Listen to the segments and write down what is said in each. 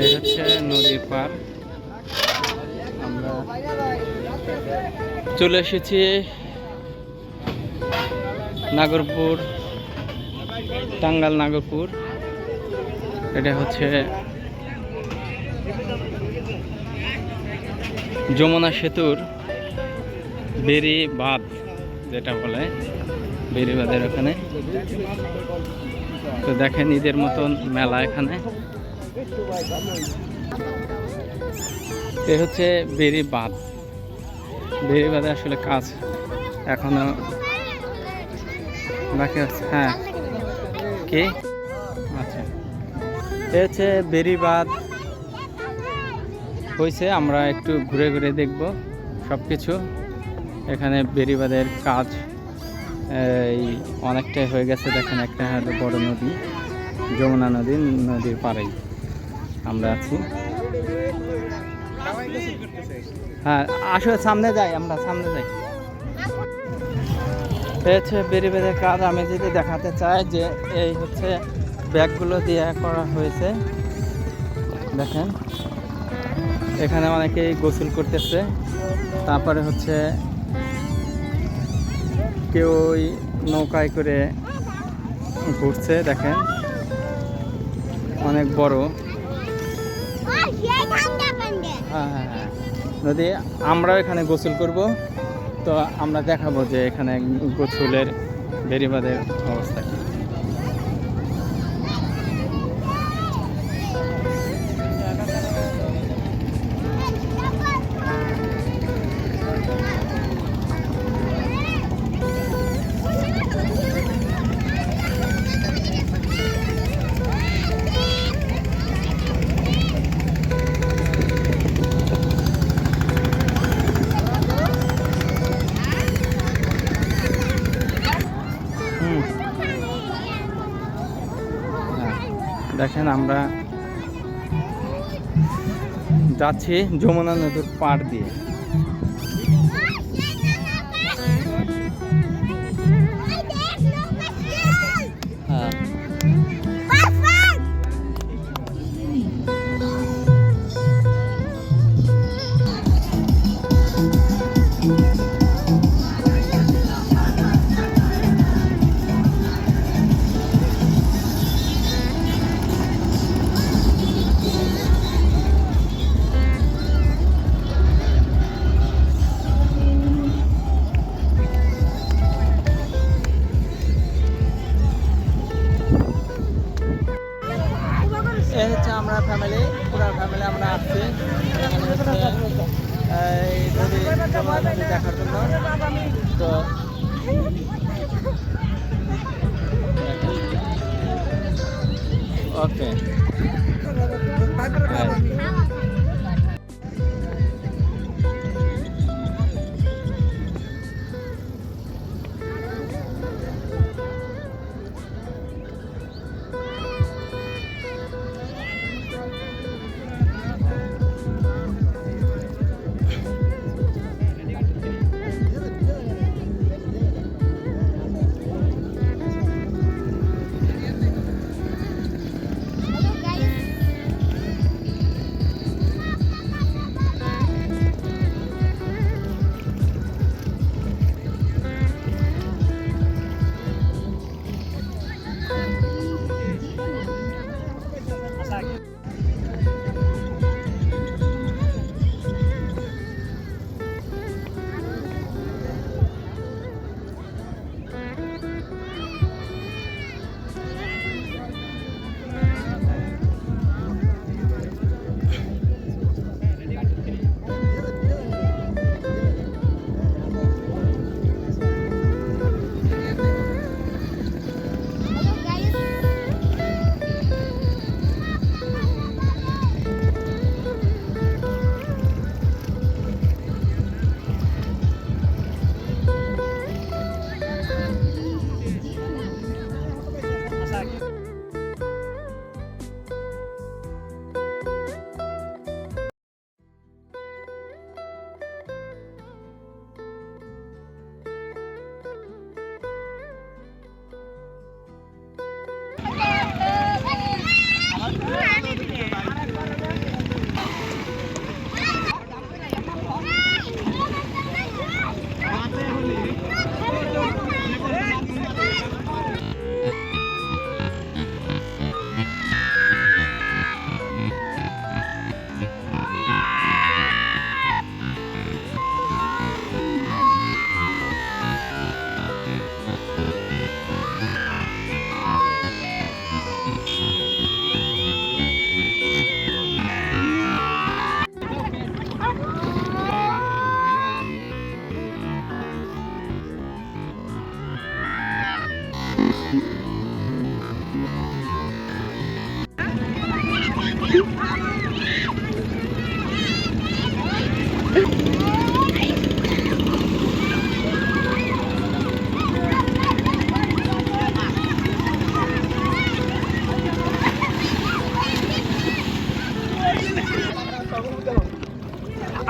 এই হচ্ছে নদীর পার। আমরা চলে এসেছি নাগরপুর টাঙ্গাল নাগরপুর। এটা হচ্ছে যমুনা সেতুর বেরি বাঁধ, যেটা বলে বেরি ওখানে। তো দেখেন ঈদের মতন মেলা এখানে। এ হচ্ছে বেরি বাঁধ। বেরি বাঁধে আসলে কাজ। এখনও বাকি আছে হ্যাঁ। কি? আচ্ছা। এ হচ্ছে বেরি বাঁধ। হয়েছে আমরা একটু ঘুরে ঘুরে দেখব সব কিছু এখানে বেরিবাদের কাজ, এই অনেকটাই হয়ে গেছে। দেখেন একটা বড় নদী, যমুনা নদী, নদীর পাড়েই। আমরা আছি। হ্যাঁ আসো সামনে যাই, আমরা সামনে যাই। এই হচ্ছে বেরিবাদের কাজ, আমি যদি দেখাতে চাই যে এই হচ্ছে ব্যাগগুলো দিয়ে করা হয়েছে। দেখেন, এখানে অনেকেই গোসল করতেছে। তারপরে হচ্ছে কেউ ওই নৌকায় করে ঘুরছে, দেখেন। অনেক বড়। হ্যাঁ হ্যাঁ হ্যাঁ। যদি আমরাও এখানে গোসল করব, তো আমরা দেখাবো যে এখানে গোসলের বেরিবাদের অবস্থা দেখেন আমরা যাচ্ছি যমুনা নদীর পাড় দিয়ে। এই হচ্ছে আমরা ফ্যামিলি পুরো ফ্যামিলি আমরা আসছি। নদী দেখার জন্য। তো ওকে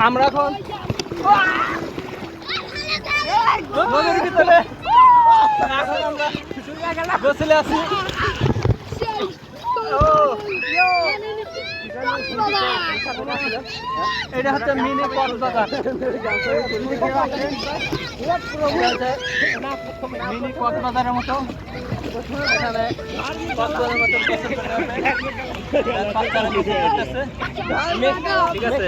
আমরা এখন গোসলে আছি এটা হচ্ছে মিনি কক্সবাজার মিনি কক্সবাজারের মতো। এখানে কক্সবাজারের মতো। ঠিক আছে?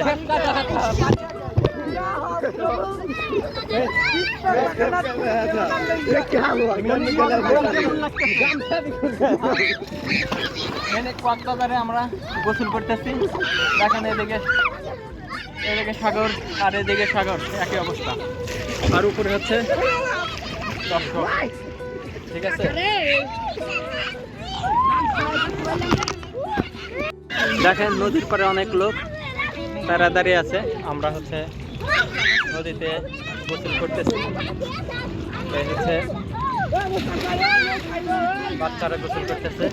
কক্সবাজারে আমরা গোসল করতেছি। দেখেন এদিকে এদিকে সাগর আর এদিকে সাগর, একই অবস্থা। আর উপরে হচ্ছে দর্শক। ঠিক আছে? দেখেন নদীর পারে অনেক লোক, তারা দাঁড়িয়ে আছে। আমরা হচ্ছে নদীতে গোসল করতেছি। হচ্ছে বাচ্চারা গোসল করতেছে।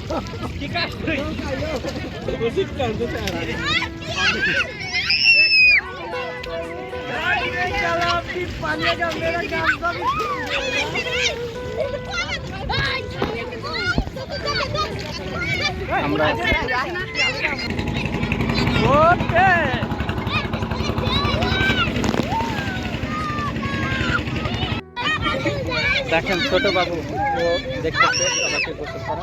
আমরা দেখেন ছোট বাবু ও দেখতেছে সবাইকে গোসল করা